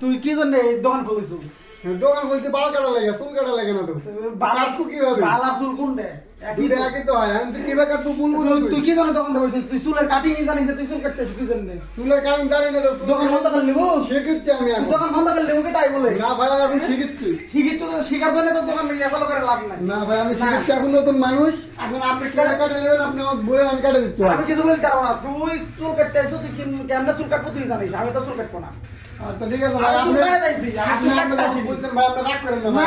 তুই কি জন্য এই দোকান খুলিস দোকান খুলতে বাল কাটা লাগে চুল কাটা লাগে না তো? বাল কি হবে। বাল চুল কোন একই দুটো তো। তো হয় আমি তো কীভাবে কাটবো বলব তুই কি জন্য দোকান বসেছিস তুই চুলের কাটিং জানিস না তুই চুল কাটতেছিস কি জন্য? চুলের কারণ জানি না তো দোকান বন্ধ করে নিবো? শিখেছি আমি এখন। দোকান বন্ধ করে নিবো কি তাই বলে? না ভাই আমি এখন শিখেছি। শিখি তো শিখার জন্য তো দোকান এগুলো করে লাভ নাই। না ভাই আমি শিখেছি এখন নতুন মানুষ। এখন আপনি কেটে কাটে নেবেন আপনি আমার বই আমি কাটে দিচ্ছি। আমি কিছু বলতে পারব না। তুই চুল কাটতে তুই কেমনে চুল কাটবো তুই জানিস? আমি তো চুল কাটবো না। ঠিক আছে ভাই আপনি আপনি। বলছেন ভাই আপনি রাগ করেন না ভাই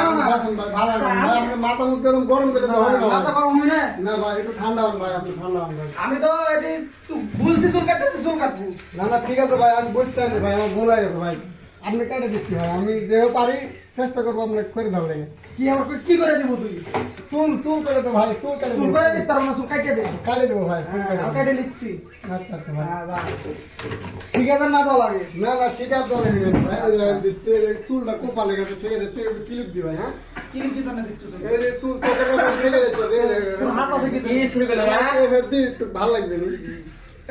ভালো মাথা মুখ গরম করে মাথা ভাই। গরম না না ভাই একটু ঠান্ডা হন ভাই আপনি ঠান্ডা হন ভাই। আমি তো এটি ভুলছি চুল কাটতে চুল কাটবো। না না ঠিক আছে ভাই আমি বুঝতে পারি ভাই আমার ভুল হয়ে গেছে ভাই। আপনি কেটে দিচ্ছি ভাই আমি যেও পারি চেষ্টা করব আপনাকে করে দেওয়ার লাগে। কি আমার কি করে দিব তুই? চুল চুল করে তো ভাই চুল কেটে চুল করে দিতে পারব না চুল কাটিয়ে দে। কাটে দেবো ভাই হ্যাঁ, কেটে দেবো। কেটে নিচ্ছি। আচ্ছা আচ্ছা ভাই। হ্যাঁ, ঠিক আছে না তো লাগে। না না তো নেই ভাই দিচ্ছে, চুলটা কোপা লেগেছে ঠিক আছে তুই একটু ক্লিপ দি ভাই হ্যাঁ? ভালো লাগবে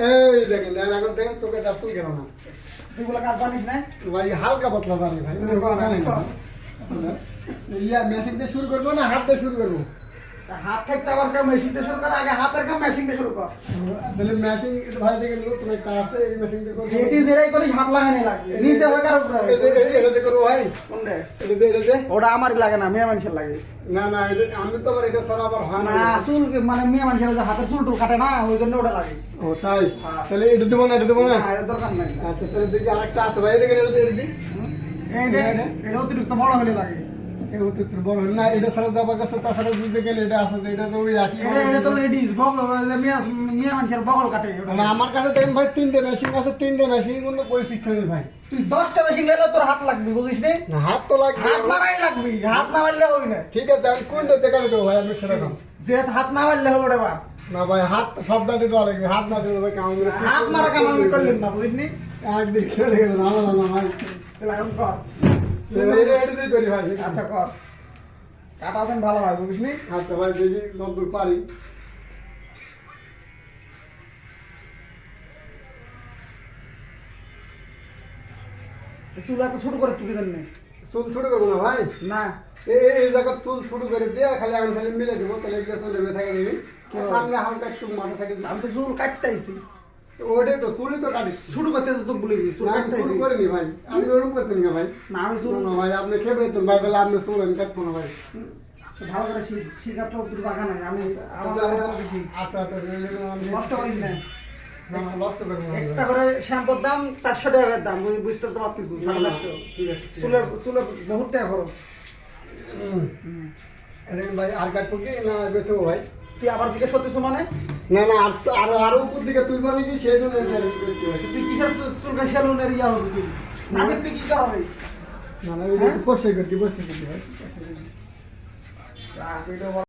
এই দেখেন এখন দেখেন চোখে দাস তুই কেন না তুই বলে কাজ জানিস না? ভাই হালকা পাতলা জানি ভাই ইয়া মেশিন দিয়ে শুরু করব না হাত দিয়ে শুরু করব? হাত থাকতে আবার কেউ মেশিন শুরু কর? আগে হাতের কাম মেশিন দিয়ে শুরু কর। তাহলে মেশিন ভাই দেখে নতুন একটা আছে এই মেশিন দিয়ে হাত লাগানি লাগবে। নিচে হবে কার উপরে? এই যে- এই- এটা দিয়ে করব ভাই। কোনটা? এটা দিয়ে এটা দিয়ে ওটা আমারই লাগে না মেয়ে মানুষের লাগে। না না এটা আমি তো আবার এটা আবার হয় না। চুল মানে মেয়ে মানুষের যে হাতের চুল টুল কাটে না ওই জন্য ওটা লাগে। ও তাই? হ্যাঁ। তাহলে এটা দেবো না এটা দেবো না? এটা দরকার নাই। আচ্ছা তাহলে দেখি আরেকটা আছে। ভাই দেখেন এটা দিয়ে। এটা দিই এটা এটা অতিরিক্ত বড় হলে লাগে। বড় না এটা ছাড়া যাবার কাছে তাছাড়া দিতে গেলে এটা আছে এটা তো ওই একই এটা এটা তো লেডিস বগল মেয়ে মেয়ে মানুষের বগল কাটে মানে আমার কাছে ভাই তিনটে মেশিন আছে তিনটে মেশিন কিন্তু ভাই। তুই দশটা মেশিন নিলে তোর হাত লাগবে বুঝিস নে? হাত তো লাগবে। হাত মারাই লাগবে হাত না মারলে হবে না। ঠিক আছে আমি কোনটা দেখাবে ভাই আমি সেটা যে হাত না মারলে হবে রে বাপ না ভাই হাত সবটা দিতে লাগবে হাত না দিলে ভাই কেমন হাত মারা কাম করলেন না বুঝিস নি? একদিক চলে গেল না না না ভাই। এখন কর। আচ্ছা কর। ভালো হয় আচ্ছা ভাই দেখি যতদূর পারি। চুল এত ছোট করে চুটি দেন চুল ছোট করব না ভাই? না। এই জায়গা চুল ছোট করে দিয়ে খালি এখন খালি মিলে দেবো তাহলে চলে থাকে দেবি সামনে হালকা একটু মাথা থাকে। আমি তো চুল কাটতে আইছি। ওটাই তো চুলই তো কাটিস শুরু করতে তো বলি চুল করিনি ভাই। আমি ওরকম করতেন না ভাই। না আমি চুল না ভাই আপনি খেয়ে পেতেন ভাই তাহলে আপনি আমি কাটবো না ভাই। ভালো করে শিখার তো তোর জায়গা নাই আমি আচ্ছা আচ্ছা আমি নষ্ট করিস না। একটা করে শ্যাম্পুর দাম চারশো টাকার দাম বুঝ- বুঝতে তো পারতিস সাড়ে চারশো। ঠিক আছে চুলের চুলের বহুত টাকা খরচ। ভাই আর কাটবো কি না বেঁচবো ভাই? তুই আবার জিজ্ঞেস করতেছ মানে? না না আর আরও আরও উপর দিকে তুই বলে কি সেই জন্য তুই কিসের চুল- চুল সেলুনের ইয়া হবি তুই? আমি তুই কি করাবি? না না এই যে বসে করছি বসে ভিডিও